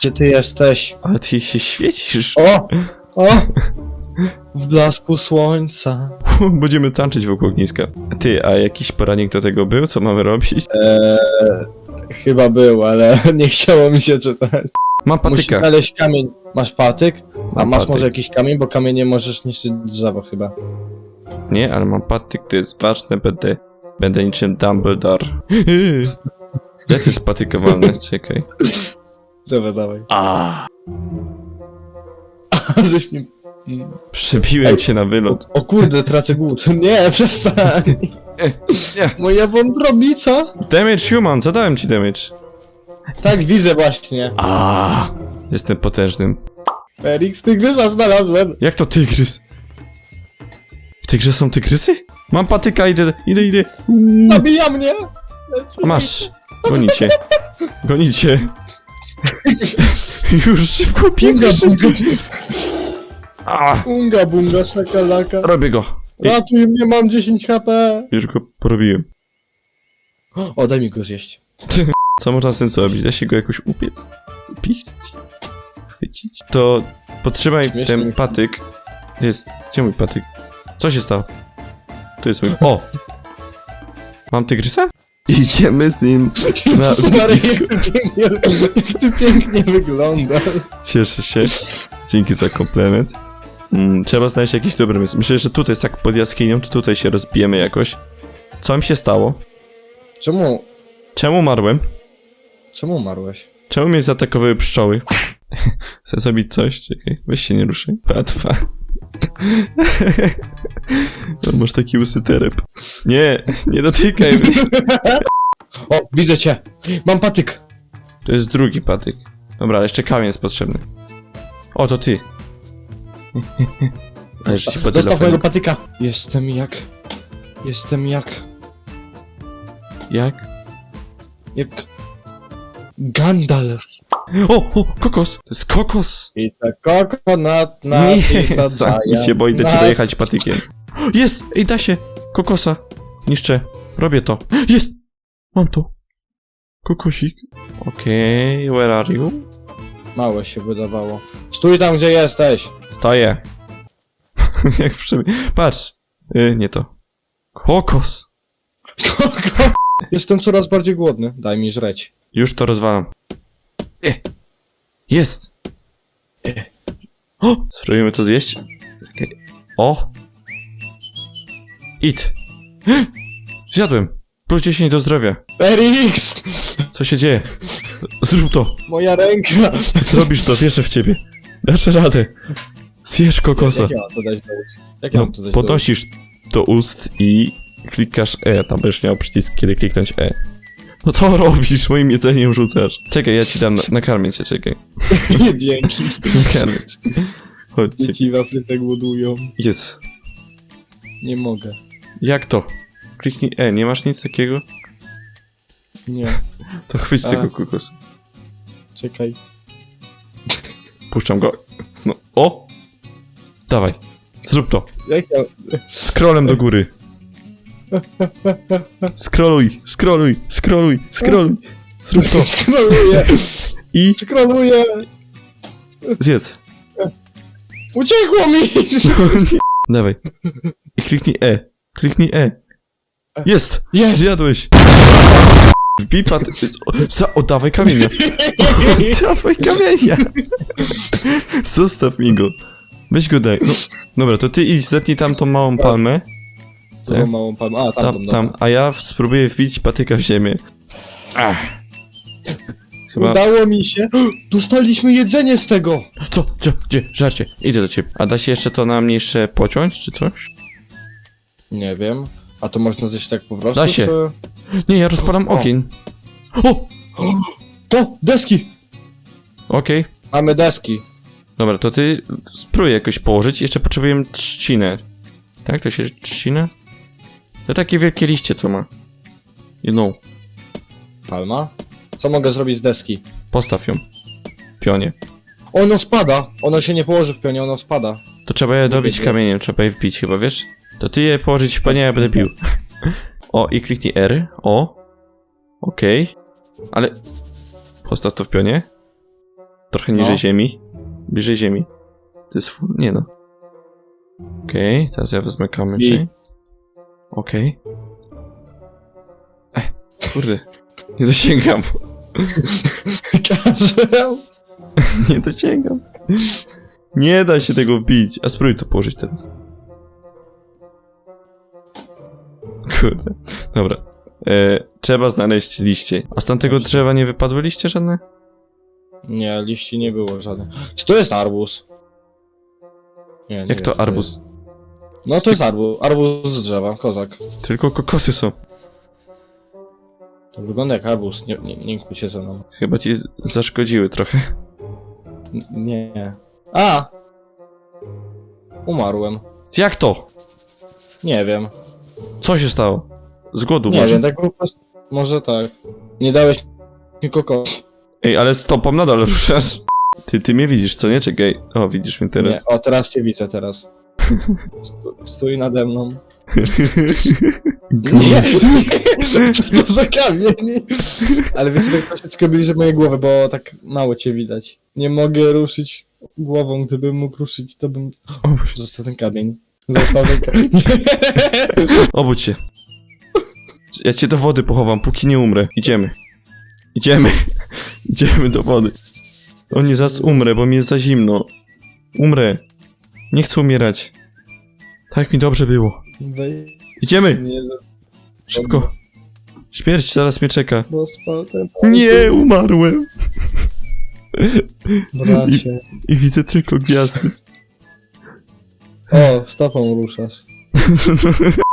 Gdzie ty jesteś? Ale ty się świecisz. O! O! W blasku słońca. Będziemy tańczyć wokół ogniska. Ty, a jakiś poradnik do tego był? Co mamy robić? Eee, chyba był, ale nie chciało mi się czytać. Mam Musisz patyka. znaleźć kamień. Masz patyk? A Mam masz patyk. może jakiś kamień, bo kamień nie możesz niszczyć drzewa chyba. Nie, ale mam patyk, to jest ważne, będę... Będę niczym Dumbledore. Lecę jest patykowalne, czekaj. Dobra, dawaj. A, Żeś mi... Przebiłem Ej. cię na wylot. O kurde, tracę głód. Nie, przestań. nie. Moja wątrobica? Damage human, zadałem ci damage. Tak, widzę właśnie. A, Jestem potężnym. Felix, tygrysa znalazłem. Jak to tygrys? W tej grze są tygrysy? Mam patyka, idę, idę, idę. Zabija mnie. Masz. Gonicie. Gonicie. Już szybko, Bunga, pięknie, szybko. bunga, A, bunga, bunga, szakalaka. robię go. I, Ratuj mnie, mam 10 HP. już go porobiłem. O, daj mi go zjeść. Co można z tym zrobić? Da się go jakoś upiec? Upić? Chwycić? To potrzymaj Śmiesznie. ten patyk. Jest. Gdzie mój patyk? Co się stało? Tu jest mój. O! Mam tygrysa? Idziemy z nim na Stary, jak ty pięknie, jak ty pięknie wyglądasz. Cieszę się. Dzięki za komplement. Mm, trzeba znaleźć jakiś dobry miejsce. Myślę, że tutaj jest tak pod jaskinią, to tutaj się rozbijemy jakoś. Co mi się stało? Czemu, Czemu umarłem? czemu umarłeś? Czemu mnie zaatakowały pszczoły? Chcę zrobić coś? Czekaj, weź się nie ruszaj. Patwa. No, masz taki łysy terep. Nie, nie dotykaj mnie. O, widzę cię. Mam patyk. To jest drugi patyk. Dobra, jeszcze kamień jest potrzebny. O, to ty. Ale że ci po Zostaw mojego patyka. Jestem jak... Jestem jak... Jak? Jak... Gandalf. O, o, kokos! To jest kokos! Pizza coconut na Nie, pizza zamknij się, bo idę ci dojechać patykiem. Jest! Ej, da się! Kokosa! Niszczę. Robię to. Jest! Mam to. Kokosik. Okej, where are you? Małe się wydawało. Stój tam, gdzie jesteś. Stoję. Jak przebie... Patrz! Y, nie to. Kokos! Jestem coraz bardziej głodny. Daj mi żreć. Już to rozwalam. E! Jest! E. O! Spróbujemy to zjeść. Czekaj. O! It! Zjadłem! Plus 10 do zdrowia. Felix! Co się dzieje? Zrób to! Moja ręka! Zrobisz to, wierzę w ciebie. Dasz radę. Zjesz kokosa. Jak ja mam to dać do ust? Jak ja No, mam to dać do ust? podnosisz do ust i klikasz E. Tam będziesz miał przycisk, kiedy kliknąć E. No co robisz? Moim jedzeniem rzucasz. Czekaj, ja ci dam, na- nakarmię cię, czekaj. Nie, dzięki. Nakarmię cię. Chodź. Dzieci w Afryce głodują. Jest. Nie mogę. Jak to? Kliknij E, nie masz nic takiego? Nie. To chwyć A. tego kokosa. Czekaj. Puszczam go. No, o! Dawaj. Zrób to. Jak ja... Scrollem do góry. Scrolluj, scrolluj, scrolluj, scrolluj. Zrób to. Skroluję! I Skroluję! zjedz. Uciekło mi! Dawaj. I kliknij E. Kliknij E. Jest! Jest! Zjadłeś! Wbij pat... O, za... o, dawaj kamienia! dawaj kamienia! Zostaw mi go. Weź go daj. No, dobra, to ty idź, zetnij tam tą małą palmę. Tą małą palmę. A, tam, Tam, tam, a ja spróbuję wbić patyka w ziemię. Ach. Chyba... Udało mi się. Dostaliśmy jedzenie z tego! Co? Gdzie? Gdzie? Żarcie. Idę do ciebie. A da się jeszcze to na mniejsze pociąć, czy coś? Nie wiem. A to można zjeść tak po prostu? Da się. Czy... Nie, ja rozpalam ogień. O! To! Deski! Okej. Mamy deski. Dobra, to ty spróbuj jakoś położyć. Jeszcze potrzebujemy trzcinę. Tak? To się trzcina? To takie wielkie liście, co ma. Jedną. Palma? Co mogę zrobić z deski? Postaw ją. W pionie. Ono spada! Ono się nie położy w pionie, ono spada. To trzeba je dobić kamieniem, trzeba je wbić chyba, wiesz? To ty je położyć a ja będę bił. O, i kliknij R. O. Okej. Ale... Postaw to w pionie. Trochę No. niżej ziemi. Bliżej ziemi. To jest full... Nie no. Okej, teraz ja wezmę kamyczek. Okej. Ech, kurde. Nie dosięgam. Karzeł. Nie dosięgam. Nie da się tego wbić. A spróbuj to położyć teraz. Kurde. Dobra. E, trzeba znaleźć liście. A z tamtego drzewa nie wypadły liście żadne? Nie, liści nie było żadnych. Czy to jest arbuz? Nie, nie Jak to arbuz? jest. No to jest arbuz. Arbuz z drzewa, kozak. Tylko kokosy są. To wygląda jak arbuz, nie, nie, nie kłóć się ze mną. Chyba ci z- zaszkodziły trochę. N- Nie. A! Umarłem. Jak to? Nie wiem. Co się stało? Z głodu Nie może? wiem, tak po prostu. Może tak. Nie dałeś mi. Ej, ale stopą nadal ruszasz. Ty, ty mnie widzisz, co nie? Czekaj. O, widzisz mnie teraz. Nie, o teraz cię widzę teraz. Stu- Stój nade mną. Nie! Co to za kamień? Ale wiesz, tak troszeczkę bliżej mojej głowy, bo tak mało cię widać. Nie mogę ruszyć głową, gdybym mógł ruszyć, to bym... O Boże. Został ten kamień. Kamień. Obudź się. Ja cię do wody pochowam, póki nie umrę. Idziemy. Idziemy. Idziemy do wody. O nie, zaraz umrę, bo mi jest za zimno. Umrę. Nie chcę umierać. Tak mi dobrze było. Idziemy! Nie, za- Szybko. Śmierć zaraz mnie czeka. bo spał ten Nie, umarłem. Bracie. I widzę tylko gwiazdy. O, stopą ruszasz.